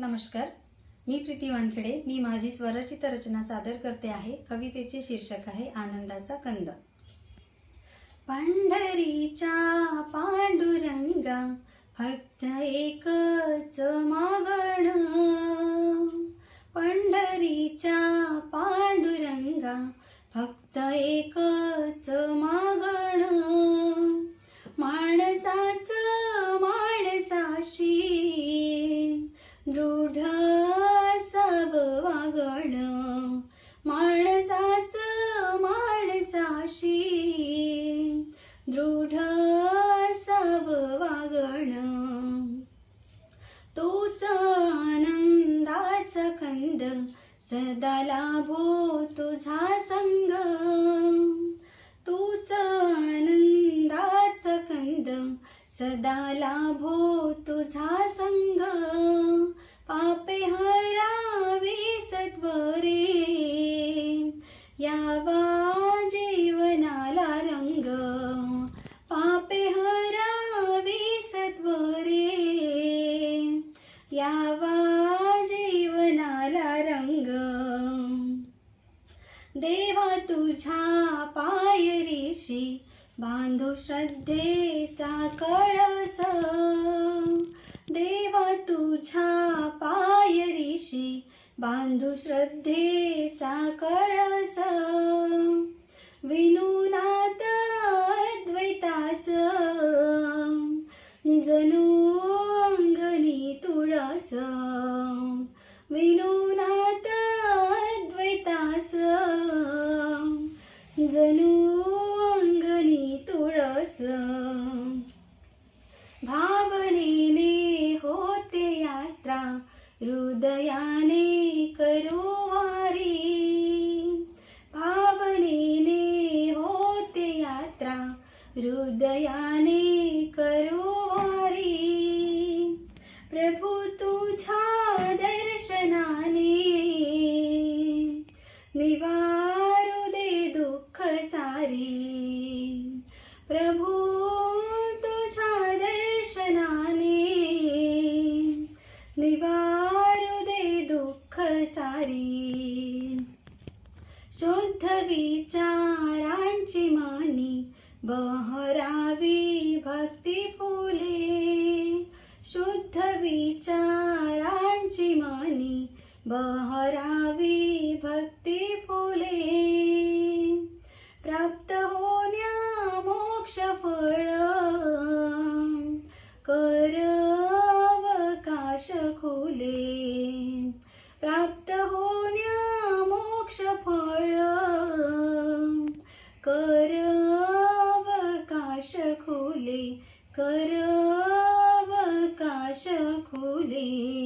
नमस्कार. मी प्रीती वानखेडे. मी माझी स्वरचित रचना सादर करते आहे. कवितेचे शीर्षक आहे आनंदाचा कंद. पंढरीच्या पांडुरंगा फक्त एकच मागण. पंढरीच्या दृढ वागण माणसाच माणसाशी. दृढ सब वागण. तोच आनंदाचा कंद सदा लाभो तुझा संग. तूच आनंदाचा कंद सदा लाभो तुझा संग. पापे हरावे सत्वरे. यावा जीवनाला रंग. पापे हरावे सत्वरे. यावा जीवनाला रंग. देवा तुझ्या पायरीशी बांधू श्रद्धेचा कळस. श्रद्धेचा कळस. विनुनात अद्वैताच. जणू अंगणी तुळस. विनुनात अद्वैताच. जणू अंगणी तुळस. हृदयाने करू वारी प्रभू तुझ्या दर्शनाने निवारू दे दुःख सारी. प्रभू तुझ्या दर्शनाने निवारू दे दुःख सारी. शुद्ध विचारांची मानी बहरावी भक्ती फुले शुद्ध विचारांची मानी बहरावी भक्ती फुले. प्राप्त होण्या मोक्ष फळ करवकाश खुले. प्राप्त होण्या मोक्ष फळ खुले करवकाश खुले